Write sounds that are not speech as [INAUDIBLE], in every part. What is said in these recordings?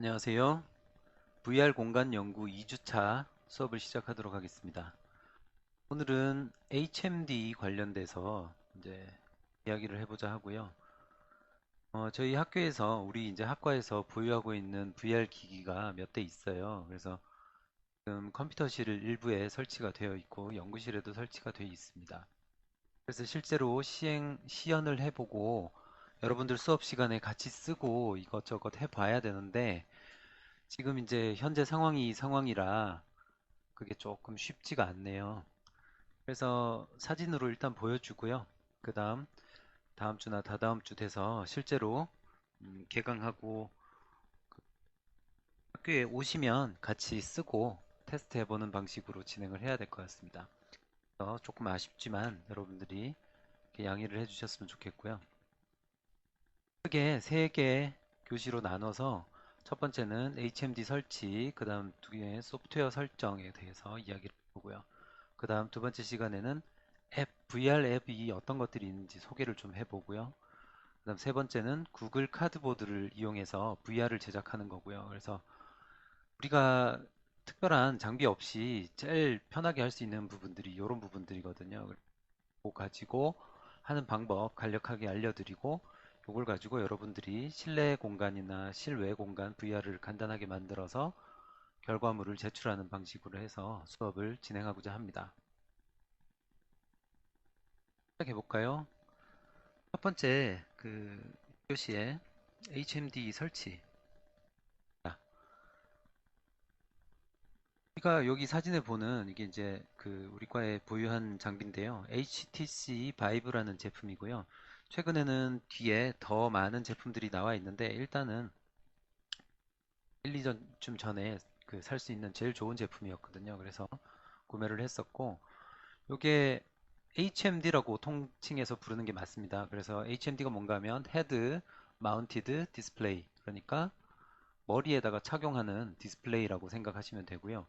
안녕하세요. VR 공간 연구 2주차 수업을 시작하도록 하겠습니다. 오늘은 HMD 관련돼서 이제 이야기를 해보자 하고요. 어, 저희 학교에서 우리 이제 학과에서 보유하고 있는 VR 기기가 몇 대 있어요. 그래서 지금 컴퓨터실 일부에 설치가 되어 있고 연구실에도 설치가 되어 있습니다. 그래서 실제로 시행 시연을 해보고 여러분들 수업 시간에 같이 쓰고 이것저것 해봐야 되는데 지금 이제 현재 상황이 이 상황이라 그게 조금 쉽지가 않네요. 그래서 사진으로 일단 보여주고요. 그 다음 다음 주나 다다음 주 돼서 실제로 음, 개강하고 그 학교에 오시면 같이 쓰고 테스트 해보는 방식으로 진행을 해야 될 것 같습니다. 조금 아쉽지만 여러분들이 양해를 해주셨으면 좋겠고요. 크게 세 개 교시로 나눠서 첫 번째는 HMD 설치, 그 다음 두 개의 소프트웨어 설정에 대해서 이야기를 해보고요. 그 다음 두 번째 시간에는 앱, VR 앱이 어떤 것들이 있는지 소개를 좀 해보고요. 그 다음 세 번째는 구글 카드보드를 이용해서 VR을 제작하는 거고요. 그래서 우리가 특별한 장비 없이 제일 편하게 할 수 있는 부분들이 이런 부분들이거든요. 그거 가지고 하는 방법 간략하게 알려드리고 이걸 가지고 여러분들이 실내 공간이나 실외 공간 VR을 간단하게 만들어서 결과물을 제출하는 방식으로 해서 수업을 진행하고자 합니다. 시작해 볼까요? 첫 번째 그 교시에 HMD 설치. 우리가 여기 사진에 보는 이게 이제 그 우리 과에 보유한 장비인데요. HTC 바이브라는 제품이고요. 최근에는 뒤에 더 많은 제품들이 나와 있는데 일단은 1, 2년쯤 전에 그 살 수 있는 제일 좋은 제품이었거든요. 그래서 구매를 했었고 이게 HMD라고 통칭해서 부르는 게 맞습니다. 그래서 HMD가 뭔가 하면 헤드 마운티드 디스플레이 그러니까 머리에다가 착용하는 디스플레이라고 생각하시면 되고요.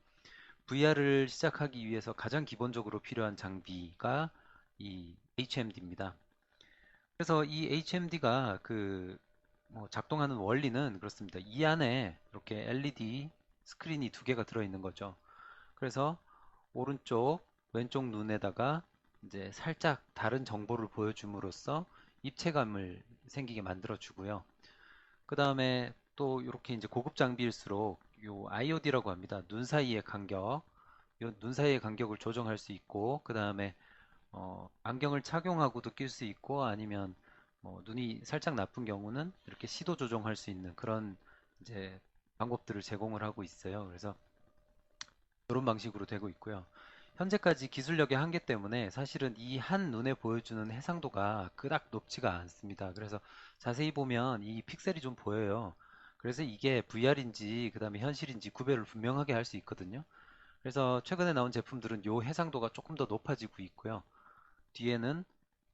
VR을 시작하기 위해서 가장 기본적으로 필요한 장비가 이 HMD입니다. 그래서 이 HMD가 그 뭐 작동하는 원리는 그렇습니다. 이 안에 이렇게 LED 스크린이 두 개가 들어있는 거죠. 그래서 오른쪽, 왼쪽 눈에다가 이제 살짝 다른 정보를 보여줌으로써 입체감을 생기게 만들어 주고요. 그 다음에 또 이렇게 이제 고급 장비일수록 요 IOD라고 합니다. 눈 사이의 간격, 요 눈 사이의 간격을 조정할 수 있고, 그 다음에 어, 안경을 착용하고도 낄 수 있고, 아니면 뭐 눈이 살짝 나쁜 경우는 이렇게 시도 조정할 수 있는 그런 이제 방법들을 제공을 하고 있어요. 그래서 이런 방식으로 되고 있고요. 현재까지 기술력의 한계 때문에 사실은 이 한 눈에 보여주는 해상도가 그닥 높지가 않습니다. 그래서 자세히 보면 이 픽셀이 좀 보여요. 그래서 이게 VR인지 그 다음에 현실인지 구별을 분명하게 할 수 있거든요. 그래서 최근에 나온 제품들은 이 해상도가 조금 더 높아지고 있고요. 뒤에는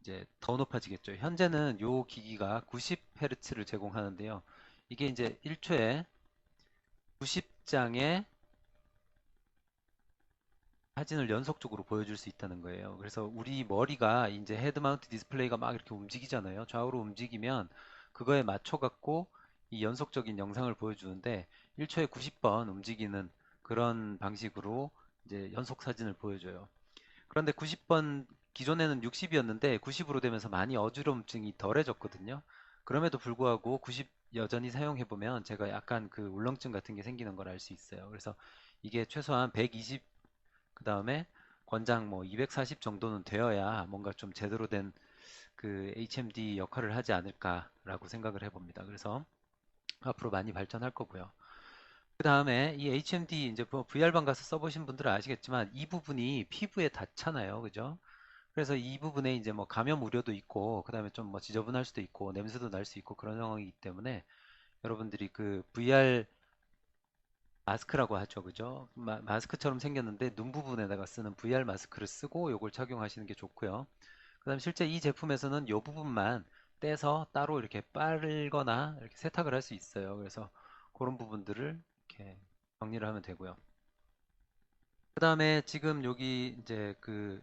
이제 더 높아지겠죠. 현재는 이 기기가 90Hz를 제공하는데요. 이게 이제 1초에 90장의 사진을 연속적으로 보여줄 수 있다는 거예요. 그래서 우리 머리가 이제 헤드 마운트 디스플레이가 막 이렇게 움직이잖아요. 좌우로 움직이면 그거에 맞춰 갖고 이 연속적인 영상을 보여주는데 1초에 90번 움직이는 그런 방식으로 이제 연속 사진을 보여줘요. 그런데 90번 기존에는 60이었는데 90으로 되면서 많이 어지럼증이 덜해졌거든요. 그럼에도 불구하고 90 여전히 사용해보면 제가 약간 그 울렁증 같은 게 생기는 걸 알 수 있어요. 그래서 이게 최소한 120, 그 다음에 권장 뭐 240 정도는 되어야 뭔가 좀 제대로 된 그 HMD 역할을 하지 않을까라고 생각을 해봅니다. 그래서 앞으로 많이 발전할 거고요. 그 다음에 이 HMD 이제 뭐 VR방 가서 써보신 분들은 아시겠지만 이 부분이 피부에 닿잖아요. 그죠? 그래서 이 부분에 이제 뭐 감염 우려도 있고 그 다음에 좀 뭐 지저분할 수도 있고 냄새도 날 수 있고 그런 상황이기 때문에 여러분들이 그 VR 마스크라고 하죠. 그죠? 마, 스크처럼 생겼는데 눈 부분에다가 쓰는 VR 마스크를 쓰고 이걸 착용하시는 게 좋고요. 그 다음 실제 이 제품에서는 이 부분만 떼서 따로 이렇게 빨거나 이렇게 세탁을 할 수 있어요. 그래서 그런 부분들을 이렇게 정리를 하면 되고요. 그 다음에 지금 여기 이제 그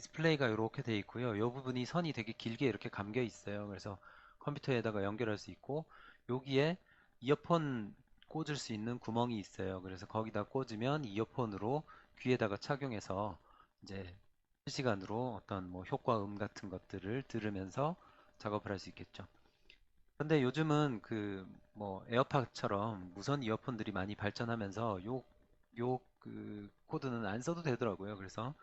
디스플레이가 이렇게 돼 있고요. 이 부분이 선이 되게 길게 이렇게 감겨 있어요. 그래서 컴퓨터에다가 연결할 수 있고 여기에 이어폰 꽂을 수 있는 구멍이 있어요. 그래서 거기다 꽂으면 이어폰으로 귀에다가 착용해서 이제 실시간으로 어떤 뭐 효과음 같은 것들을 들으면서 작업을 할 수 있겠죠. 근데 요즘은 그 뭐 에어팟처럼 무선 이어폰들이 많이 발전하면서 요 요 그 코드는 안 써도 되더라고요. 그래서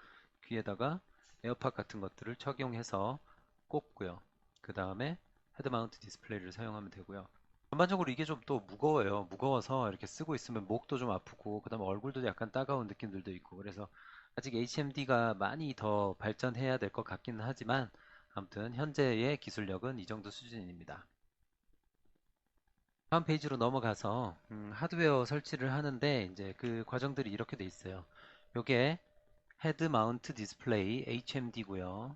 귀에다가 에어팟 같은 것들을 착용해서 꽂고요. 그 다음에 헤드 마운트 디스플레이를 사용하면 되고요. 전반적으로 이게 좀 또 무거워요. 무거워서 이렇게 쓰고 있으면 목도 좀 아프고 그 다음에 얼굴도 약간 따가운 느낌들도 있고 그래서 아직 HMD가 많이 더 발전해야 될 것 같기는 하지만 아무튼 현재의 기술력은 이 정도 수준입니다. 다음 페이지로 넘어가서 음, 하드웨어 설치를 하는데 이제 그 과정들이 이렇게 돼 있어요. 요게 헤드 마운트 디스플레이 HMD고요.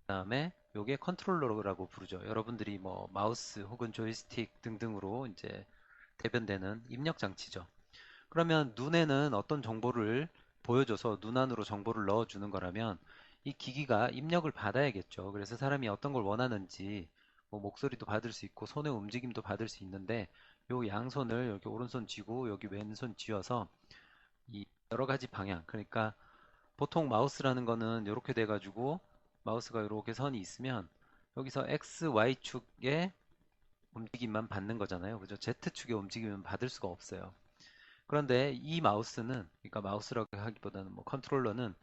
그 다음에 요게 컨트롤러라고 부르죠. 여러분들이 뭐 마우스 혹은 조이스틱 등등으로 이제 대변되는 입력 장치죠. 그러면 눈에는 어떤 정보를 보여줘서 눈 안으로 정보를 넣어주는 거라면 이 기기가 입력을 받아야겠죠. 그래서 사람이 어떤 걸 원하는지 뭐 목소리도 받을 수 있고 손의 움직임도 받을 수 있는데 요 양손을 여기 오른손 쥐고 여기 왼손 쥐어서 이 여러 가지 방향 그러니까 보통 마우스라는 거는 이렇게 돼 가지고 마우스가 이렇게 선이 있으면 여기서 X, Y축의 움직임만 받는 거잖아요. 그죠? Z축의 움직임은 받을 수가 없어요. 그런데 이 마우스는 그러니까 마우스라고 하기보다는 뭐 컨트롤러는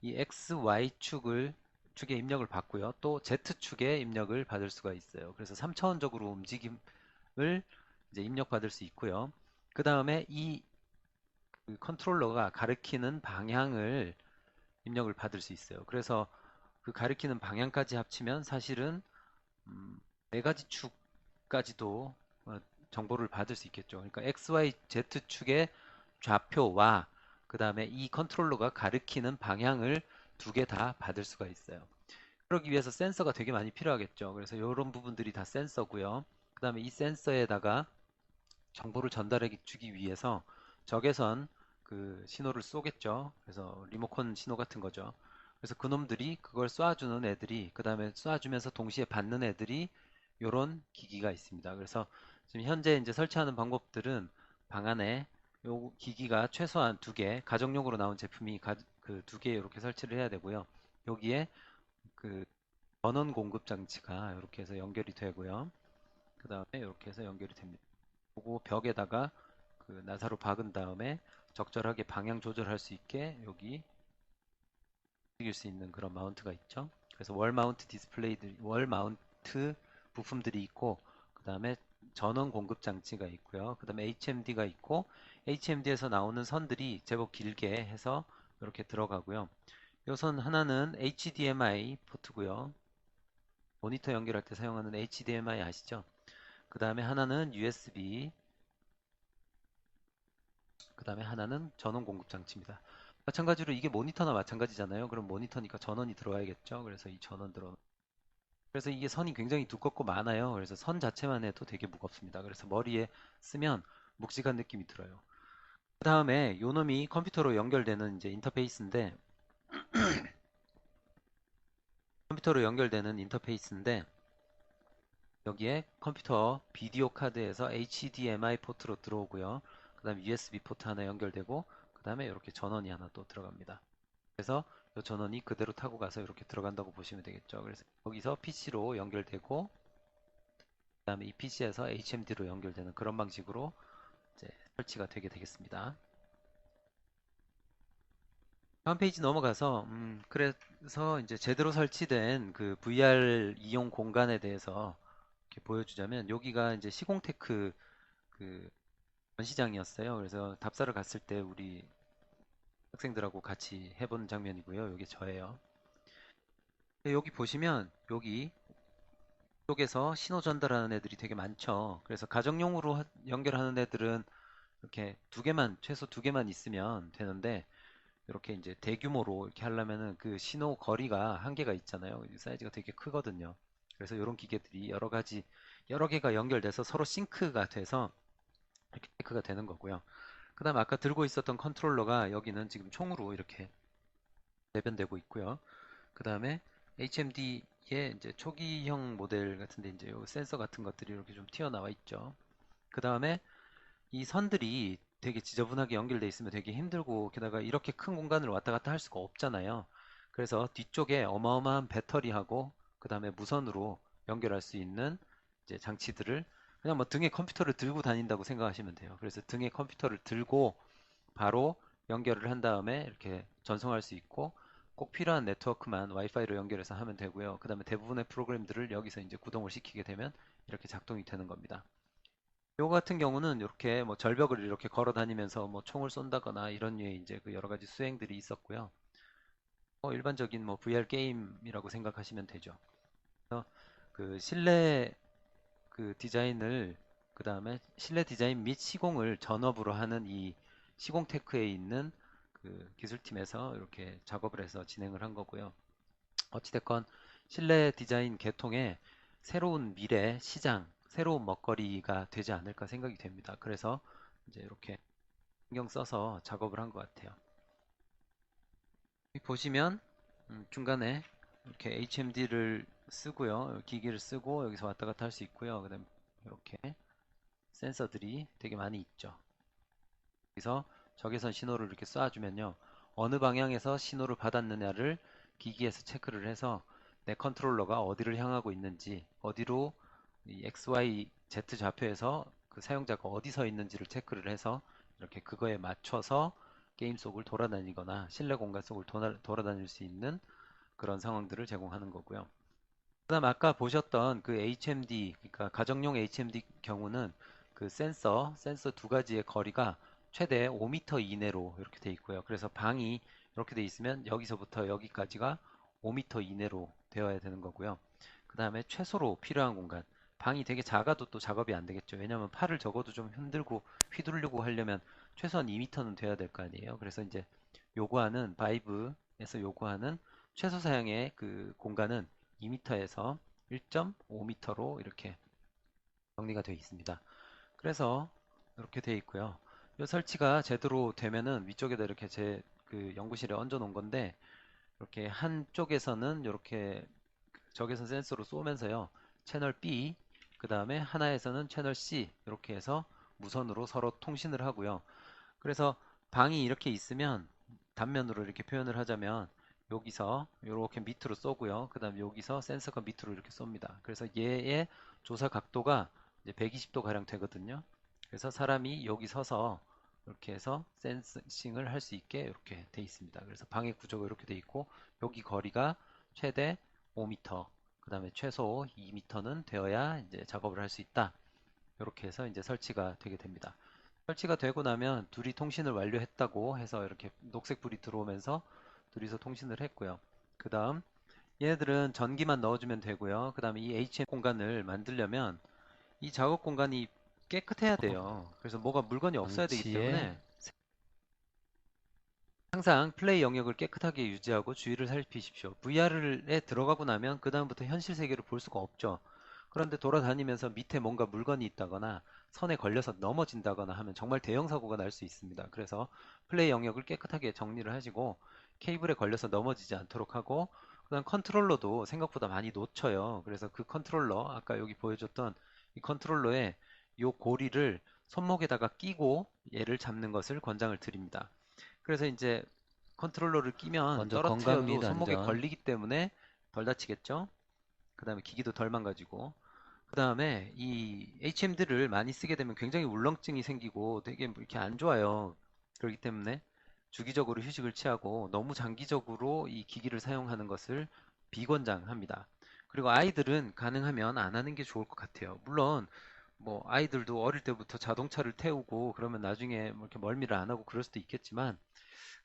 이 X, Y축을 축의 입력을 받고요. 또 Z축의 입력을 받을 수가 있어요. 그래서 3차원적으로 움직임을 이제 입력받을 수 있고요. 그 다음에 이 그 컨트롤러가 가리키는 방향을 입력을 받을 수 있어요. 그래서 그 가리키는 방향까지 합치면 사실은 음, 네 가지 축까지도 어, 정보를 받을 수 있겠죠. 그러니까 X, Y, Z축의 좌표와 그 다음에 이 컨트롤러가 가리키는 방향을 두 개 다 받을 수가 있어요. 그러기 위해서 센서가 되게 많이 필요하겠죠. 그래서 이런 부분들이 다 센서고요. 그 다음에 이 센서에다가 정보를 전달해 주기 위해서 적외선 그 신호를 쏘겠죠. 그래서 리모컨 신호 같은 거죠. 그래서 그놈들이 그걸 쏴주는 애들이 그 다음에 쏴주면서 동시에 받는 애들이 이런 기기가 있습니다. 그래서 지금 현재 이제 설치하는 방법들은 방 안에 요 기기가 최소한 두 개, 가정용으로 나온 제품이 그 두 개 이렇게 설치를 해야 되고요. 여기에 그 전원 공급 장치가 이렇게 해서 연결이 되고요. 그 다음에 이렇게 해서 연결이 됩니다. 그리고 벽에다가 그 나사로 박은 다음에 적절하게 방향 조절할 수 있게 여기 움직일 수 있는 그런 마운트가 있죠. 그래서 월 마운트 디스플레이들, 월 마운트 부품들이 있고 그 다음에 전원 공급 장치가 있고요. 그 다음에 HMD가 있고 HMD에서 나오는 선들이 제법 길게 해서 이렇게 들어가고요. 이 선 하나는 HDMI 포트고요. 모니터 연결할 때 사용하는 HDMI 아시죠? 그 다음에 하나는 USB 그 다음에 하나는 전원 공급 장치입니다. 마찬가지로 이게 모니터나 마찬가지잖아요. 그럼 모니터니까 전원이 들어와야겠죠. 그래서 이 전원 들어 그래서 이게 선이 굉장히 두껍고 많아요. 그래서 선 자체만 해도 되게 무겁습니다. 그래서 머리에 쓰면 묵직한 느낌이 들어요. 그 다음에 요 놈이 컴퓨터로 연결되는 이제 인터페이스인데 [CLEARS THROAT] 컴퓨터로 연결되는 인터페이스인데 여기에 컴퓨터 비디오 카드에서 HDMI 포트로 들어오고요. 그 다음에 USB 포트 하나 연결되고 그 다음에 이렇게 전원이 하나 또 들어갑니다. 그래서 이 전원이 그대로 타고 가서 이렇게 들어간다고 보시면 되겠죠. 그래서 여기서 PC로 연결되고 그 다음에 이 PC에서 HMD로 연결되는 그런 방식으로 이제 설치가 되게 되겠습니다. 다음 페이지 넘어가서 음, 그래서 이제 제대로 설치된 그 VR 이용 공간에 대해서 이렇게 보여주자면 여기가 이제 시공테크 그 전시장이었어요. 그래서 답사를 갔을 때 우리 학생들하고 같이 해본 장면이고요. 여기 저예요. 여기 보시면 여기 쪽에서 신호 전달하는 애들이 되게 많죠. 그래서 가정용으로 연결하는 애들은 이렇게 두 개만 최소 두 개만 있으면 되는데 이렇게 이제 대규모로 이렇게 하려면은 그 신호 거리가 한계가 있잖아요. 사이즈가 되게 크거든요. 그래서 이런 기계들이 여러 가지 여러 개가 연결돼서 서로 싱크가 돼서 이렇게 테크가 되는 거고요. 그 다음 아까 들고 있었던 컨트롤러가 여기는 지금 총으로 이렇게 대변되고 있고요. 그 다음에 HMD의 이제 초기형 모델 같은데 이제 요 센서 같은 것들이 이렇게 좀 튀어나와 있죠. 그 다음에 이 선들이 되게 지저분하게 연결돼 있으면 되게 힘들고 게다가 이렇게 큰 공간을 왔다 갔다 할 수가 없잖아요. 그래서 뒤쪽에 어마어마한 배터리하고 그 다음에 무선으로 연결할 수 있는 이제 장치들을 그냥 뭐 등에 컴퓨터를 들고 다닌다고 생각하시면 돼요. 그래서 등에 컴퓨터를 들고 바로 연결을 한 다음에 이렇게 전송할 수 있고 꼭 필요한 네트워크만 와이파이로 연결해서 하면 되고요. 그 다음에 대부분의 프로그램들을 여기서 이제 구동을 시키게 되면 이렇게 작동이 되는 겁니다. 요거 같은 경우는 이렇게 뭐 절벽을 이렇게 걸어 다니면서 뭐 총을 쏜다거나 이런 류의 이제 그 여러 가지 수행들이 있었고요. 뭐 일반적인 뭐 VR 게임이라고 생각하시면 되죠. 그 실내 그 디자인을 그 다음에 실내 디자인 및 시공을 전업으로 하는 이 시공테크에 있는 그 기술팀에서 이렇게 작업을 해서 진행을 한 거고요. 어찌됐건 실내 디자인 계통의 새로운 미래 시장, 새로운 먹거리가 되지 않을까 생각이 됩니다. 그래서 이제 이렇게 신경 써서 작업을 한 것 같아요. 보시면 음, 중간에 이렇게 HMD를 쓰고요. 기기를 쓰고 여기서 왔다 갔다 할 수 있고요. 그다음 이렇게 센서들이 되게 많이 있죠. 여기서 적외선 신호를 이렇게 쏴주면요. 어느 방향에서 신호를 받았느냐를 기기에서 체크를 해서 내 컨트롤러가 어디를 향하고 있는지, 어디로 이 X, Y, Z 좌표에서 그 사용자가 어디 서 있는지를 체크를 해서 이렇게 그거에 맞춰서 게임 속을 돌아다니거나 실내 공간 속을 도나- 돌아다닐 수 있는 그런 상황들을 제공하는 거고요. 그다음 아까 보셨던 그 HMD, 그러니까 가정용 HMD 경우는 그 센서, 센서 두 가지의 거리가 최대 5m 이내로 이렇게 돼 있고요. 그래서 방이 이렇게 돼 있으면 여기서부터 여기까지가 5m 이내로 되어야 되는 거고요. 그 다음에 최소로 필요한 공간. 방이 되게 작아도 또 작업이 안 되겠죠. 왜냐하면 팔을 적어도 좀 흔들고 휘두르려고 하려면 최소한 2m는 돼야 될 거 아니에요. 그래서 이제 요구하는 바이브에서 요구하는 최소 사양의 그 공간은 2m에서 1.5m로 이렇게 정리가 되어 있습니다. 그래서 이렇게 되어 있고요. 이 설치가 제대로 되면은 위쪽에다 이렇게 제 그 연구실에 얹어 놓은 건데 이렇게 한쪽에서는 이렇게 적외선 센서로 쏘면서요. 채널 B, 그 다음에 하나에서는 채널 C 이렇게 해서 무선으로 서로 통신을 하고요. 그래서 방이 이렇게 있으면 단면으로 이렇게 표현을 하자면 여기서 이렇게 밑으로 쏘고요. 그 다음에 여기서 센서가 밑으로 이렇게 쏩니다. 그래서 얘의 조사 각도가 이제 120도 가량 되거든요. 그래서 사람이 여기 서서 이렇게 해서 센싱을 할 수 있게 이렇게 돼 있습니다. 그래서 방의 구조가 이렇게 돼 있고 여기 거리가 최대 5m, 그 다음에 최소 2m는 되어야 이제 작업을 할 수 있다. 이렇게 해서 이제 설치가 되게 됩니다. 설치가 되고 나면 둘이 통신을 완료했다고 해서 이렇게 녹색 불이 들어오면서 둘이서 통신을 했고요. 그 다음 얘네들은 전기만 넣어주면 되고요. 그 다음에 이 HM 공간을 만들려면 이 작업 공간이 깨끗해야 돼요. 그래서 뭐가 물건이 없어야 되기 때문에 항상 플레이 영역을 깨끗하게 유지하고 주의를 살피십시오. VR에 들어가고 나면 그 다음부터 현실 세계를 볼 수가 없죠. 그런데 돌아다니면서 밑에 뭔가 물건이 있다거나 선에 걸려서 넘어진다거나 하면 정말 대형 사고가 날 수 있습니다. 그래서 플레이 영역을 깨끗하게 정리를 하시고 케이블에 걸려서 넘어지지 않도록 하고 그다음 컨트롤러도 생각보다 많이 놓쳐요. 그래서 그 컨트롤러 아까 여기 보여줬던 이 컨트롤러에 요 고리를 손목에다가 끼고 얘를 잡는 것을 권장을 드립니다. 그래서 이제 컨트롤러를 끼면 떨어뜨려도 손목에 안전. 걸리기 때문에 덜 다치겠죠? 그 다음에 기기도 덜 망가지고 그 다음에 이 HMD를 많이 쓰게 되면 굉장히 울렁증이 생기고 되게 뭐 이렇게 안 좋아요. 그렇기 때문에 주기적으로 휴식을 취하고 너무 장기적으로 이 기기를 사용하는 것을 비권장합니다. 그리고 아이들은 가능하면 안 하는 게 좋을 것 같아요. 물론 뭐 아이들도 어릴 때부터 자동차를 태우고 그러면 나중에 뭐 이렇게 멀미를 안 하고 그럴 수도 있겠지만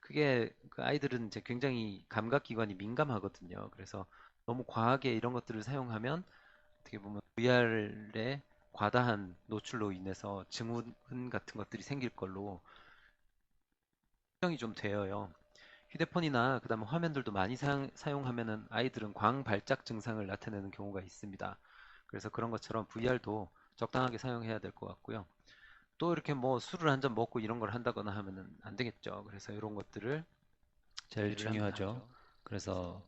그게 그 아이들은 이제 굉장히 감각 기관이 민감하거든요. 그래서 너무 과하게 이런 것들을 사용하면 어떻게 보면 VR의 과다한 노출로 인해서 증후군 같은 것들이 생길 걸로 걱정이 좀 되어요. 휴대폰이나 그다음에 화면들도 많이 사용, 사용하면은 아이들은 광발작 증상을 나타내는 경우가 있습니다. 그래서 그런 것처럼 VR도 적당하게 사용해야 될 것 같고요. 또 이렇게 뭐 술을 한 잔 먹고 이런 걸 한다거나 하면은 안 되겠죠. 그래서 이런 것들을 제일. 중요하죠. 그래서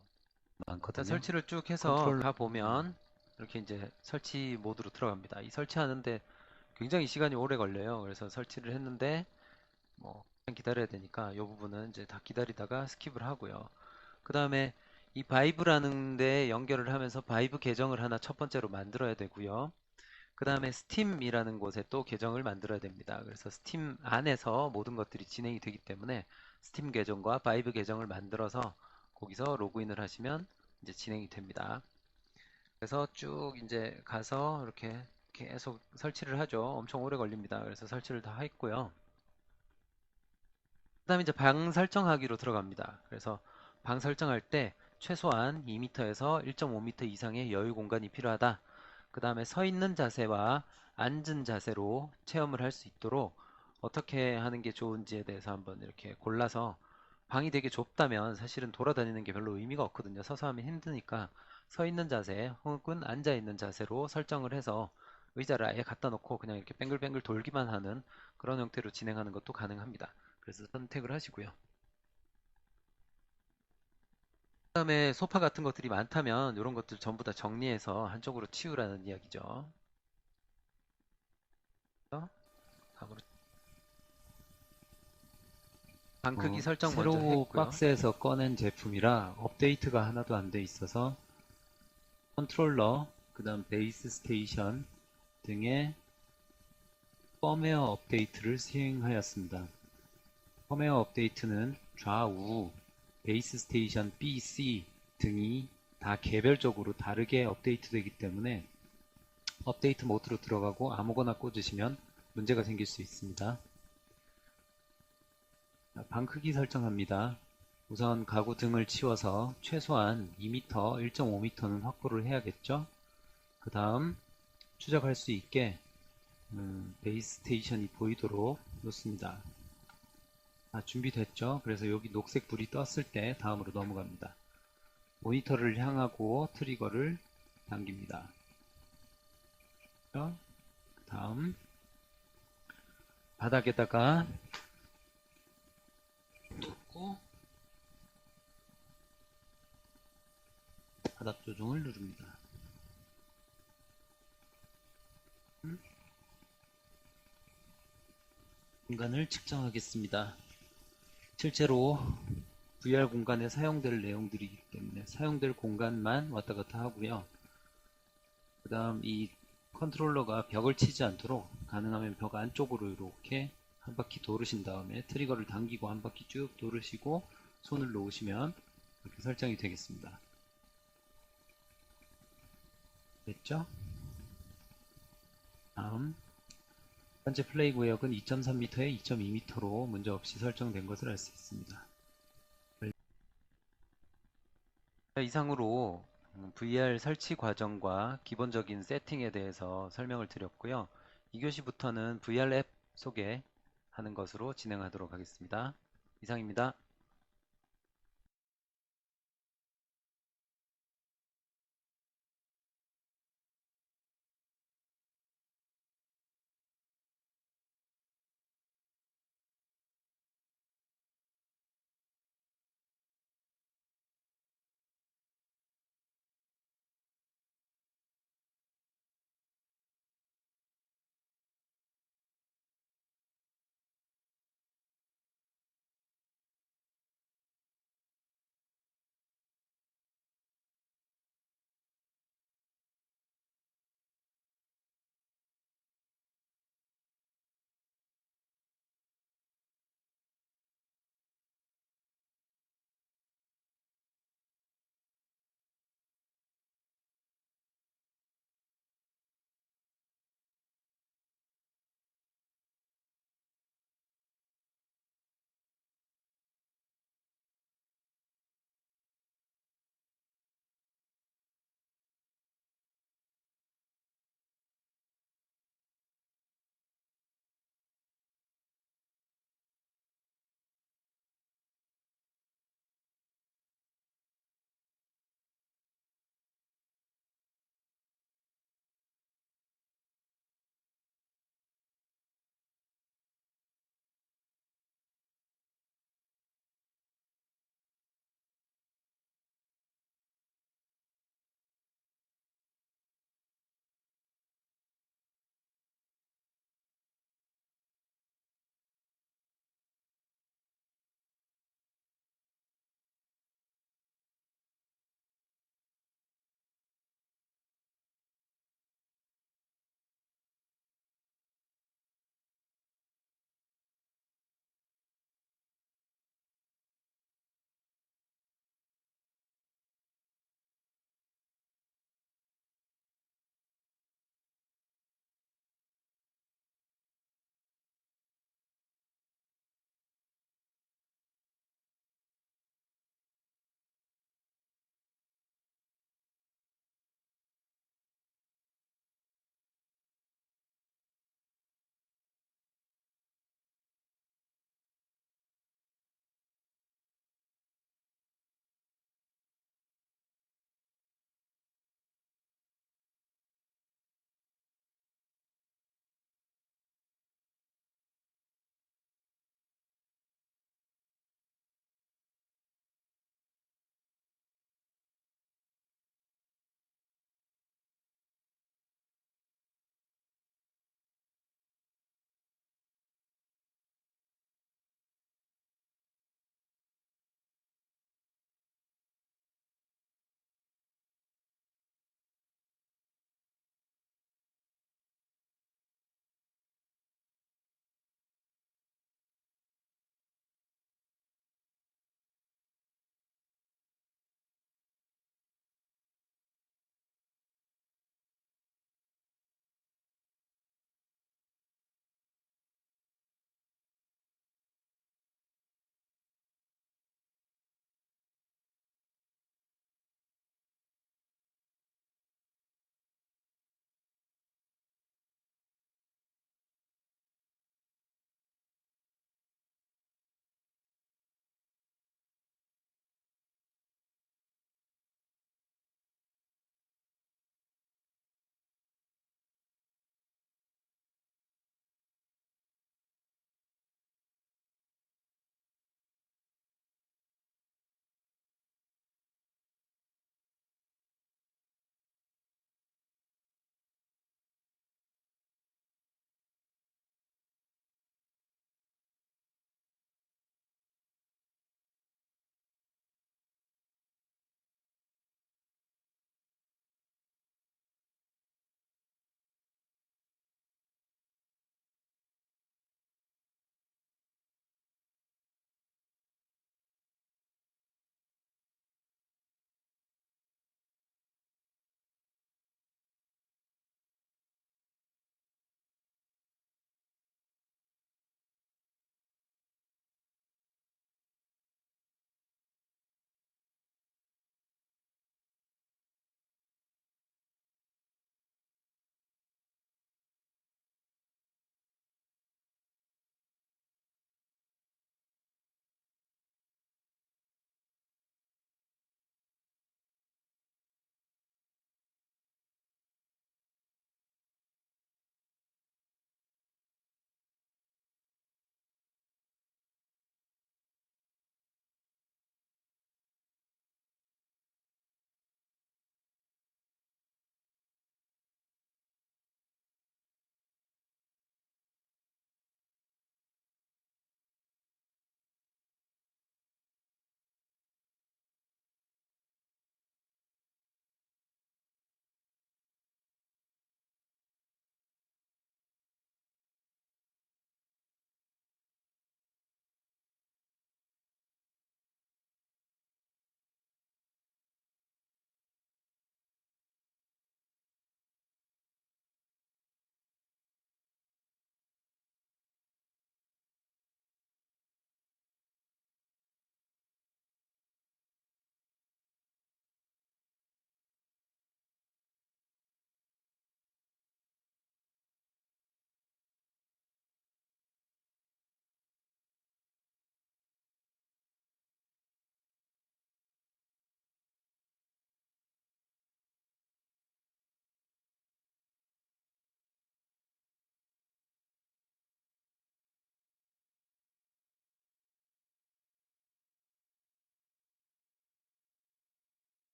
많거든요. 설치를 쭉 해서 컨트롤- 가 보면 이렇게 이제 설치 모드로 들어갑니다. 이 설치하는데 굉장히 시간이 오래 걸려요. 그래서 설치를 했는데 뭐 기다려야 되니까 이 부분은 이제 다 기다리다가 스킵을 하고요. 그 다음에 이 바이브라는 데 연결을 하면서 바이브 계정을 하나 첫 번째로 만들어야 되고요. 그 다음에 스팀이라는 곳에 또 계정을 만들어야 됩니다. 그래서 스팀 안에서 모든 것들이 진행이 되기 때문에 스팀 계정과 바이브 계정을 만들어서 거기서 로그인을 하시면 이제 진행이 됩니다. 그래서 쭉 이제 가서 이렇게 계속 설치를 하죠. 엄청 오래 걸립니다. 그래서 설치를 다 했고요. 그 다음에 이제 방 설정하기로 들어갑니다. 그래서 방 설정할 때 최소한 2m에서 1.5m 이상의 여유 공간이 필요하다. 그 다음에 서 있는 자세와 앉은 자세로 체험을 할 수 있도록 어떻게 하는 게 좋은지에 대해서 한번 이렇게 골라서 방이 되게 좁다면 사실은 돌아다니는 게 별로 의미가 없거든요. 서서 하면 힘드니까 서 있는 자세 혹은 앉아 있는 자세로 설정을 해서 의자를 아예 갖다 놓고 그냥 이렇게 뱅글뱅글 돌기만 하는 그런 형태로 진행하는 것도 가능합니다. 그래서 선택을 하시고요. 그 다음에 소파 같은 것들이 많다면 이런 것들 전부 다 정리해서 한쪽으로 치우라는 이야기죠. 방 크기 어, 설정 먼저 했고요. 박스에서 꺼낸 제품이라 업데이트가 하나도 안 돼 있어서 컨트롤러, 그 다음 베이스 스테이션 등의 펌웨어 업데이트를 수행하였습니다. 펌웨어 업데이트는 좌우 베이스 스테이션 B, C 등이 다 개별적으로 다르게 업데이트 되기 때문에 업데이트 모드로 들어가고 아무거나 꽂으시면 문제가 생길 수 있습니다. 자, 방 크기 설정합니다. 우선 가구 등을 치워서 최소한 2m, 1.5m는 확보를 해야겠죠. 그 다음 추적할 수 있게 음, 베이스 스테이션이 보이도록 놓습니다. 아, 준비됐죠? 그래서 여기 녹색 불이 떴을 때 다음으로 넘어갑니다. 모니터를 향하고 트리거를 당깁니다. 그 다음 바닥에다가 놓고 바닥 조종을 누릅니다. 음? 공간을 측정하겠습니다. 실제로 VR 공간에 사용될 내용들이기 때문에 사용될 공간만 왔다 갔다 하고요. 그 다음 이 컨트롤러가 벽을 치지 않도록 가능하면 벽 안쪽으로 이렇게 한 바퀴 도르신 다음에 트리거를 당기고 한 바퀴 쭉 도르시고 손을 놓으시면 이렇게 설정이 되겠습니다. 됐죠? 다음 현재 플레이 구역은 2.3m에 2.2m로 문제없이 설정된 것을 알 수 있습니다. 자, 이상으로 음, VR 설치 과정과 기본적인 세팅에 대해서 설명을 드렸고요. 2교시부터는 VR 앱 소개하는 것으로 진행하도록 하겠습니다. 이상입니다.